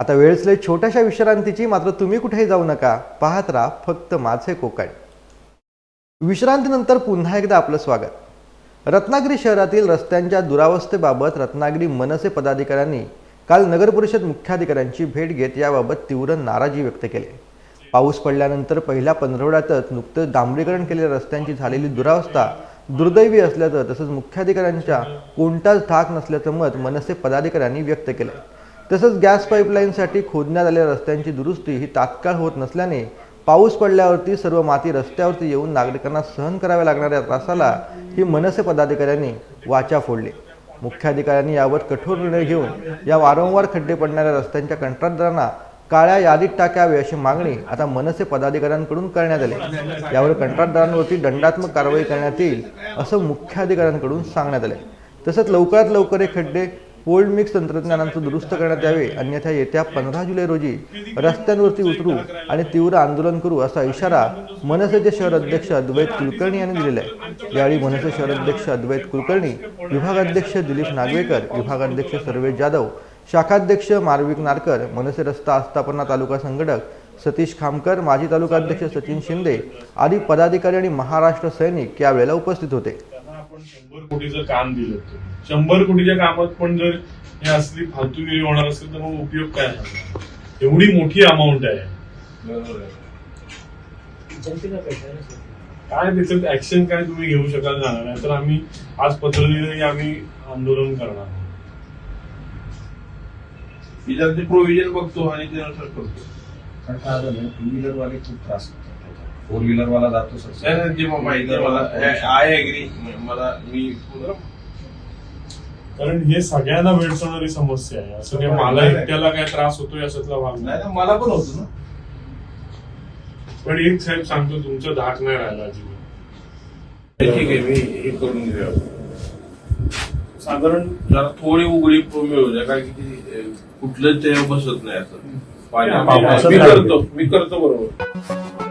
आता वेळच छोट्याशा विश्रांतीची मात्र तुम्ही कुठेही जाऊ नका. पाहत राहा फक्त माझे कोकण. विश्रांतीनंतर पुन्हा एकदा आपलं स्वागत. रत्नागिरी शहरातील रस्त्यांच्या दुरावस्थेबाबत रत्नागिरी मनसे पदाधिकाऱ्यांनी काल नगरपरिषद मुख्याधिकाऱ्यांची भेट घेत याबाबत तीव्र नाराजी व्यक्त केली. पाऊस पडल्यानंतर पहिल्या पंधरवड्यातच नुकतंच डांबरीकरण केलेल्या रस्त्यांची झालेली दुरावस्था दुर्दैवी असल्याचं तसंच मुख्याधिकाऱ्यांच्या कोणताच धाक नसल्याचं मत मनसे पदाधिकाऱ्यांनी व्यक्त केलं. तसंच गॅस पाईपलाईनसाठी खोदण्यात आलेल्या रस्त्यांची दुरुस्ती ही तात्काळ होत नसल्याने पाऊस पडल्यावरती सर्व माती रस्त्यावरती येऊन नागरिकांना सहन कराव्या लागणाऱ्या त्रासाला ही मनसे पदाधिकाऱ्यांनी वाचा फोडली. मुख्याधिकाऱ्यांनी यावर कठोर निर्णय घेऊन या वारंवार खड्डे पडणाऱ्या रस्त्यांच्या कंत्राटदारांना काळ्या यादीत टाकावे अशी मागणी आता मनसे पदाधिकाऱ्यांकडून करण्यात आली. यावर कंत्राटदारांवरती दंडात्मक कारवाई करण्यात येईल असं मुख्याधिकाऱ्यांकडून सांगण्यात आले. तसंच लवकरात लवकर हे खड्डे कोल्ड मिक्स तंत्रज्ञानाचं दुरुस्त करण्यात यावे अन्यथा येत्या पंधरा जुलै रोजी रस्त्यांवरती उतरू आणि तीव्र आंदोलन करू असा इशारा मनसेचे शहर अध्यक्ष अद्वैत कुलकर्णी यांनी दिलेला आहे. यावेळी मनसे शहर अध्यक्ष अद्वैत कुलकर्णी विभागाध्यक्ष दिलीप नागवेकर विभागाध्यक्ष सर्वेश जाधव शाखाध्यक्ष मार्विक नारकर मनसे रस्ता आस्थापना तालुका संघटक सतीश खामकर माजी तालुका अध्यक्ष सचिन शिंदे आदी पदाधिकारी आणि महाराष्ट्र सैनिक यावेळेला उपस्थित होते. आपण शंभर कोटीचं काम दिलं शंभर कोटीच्या कामात पण जर हे असली फालतूगिरी होणार असेल तर मग उपयोग काय झाला एवढी मोठी अमाऊंट आहे. काय त्याच्यात ऍक्शन काय तुम्ही घेऊ शकाल जाणार नाही. तर आम्ही आज पत्र दिलं की आम्ही आंदोलन करणार. प्रोव्हिजन बघतो आणि त्यानुसार करतो. पण काय झालं? टू व्हीलर वाले खूप त्रास फोर व्हीलर वाला जातो सर. जे माहिती आहे मला आय अग्री मला मी कारण हे सगळ्यांना भेडसावणारी समस्या आहे. असं काही मला एकट्याला काय त्रास होतो याच्यातला भाग नाही. मला पण होतो ना. पण एक साहेब सांगतो तुमचं धाक नाही राहिला अजिबात. ठीक आहे मी हे करून घेऊया. साधारण जरा थोडी उघडी मिळू द्या कारण की कुठलंच ते बसत नाही असं मी. करतो मी करतो बरोबर.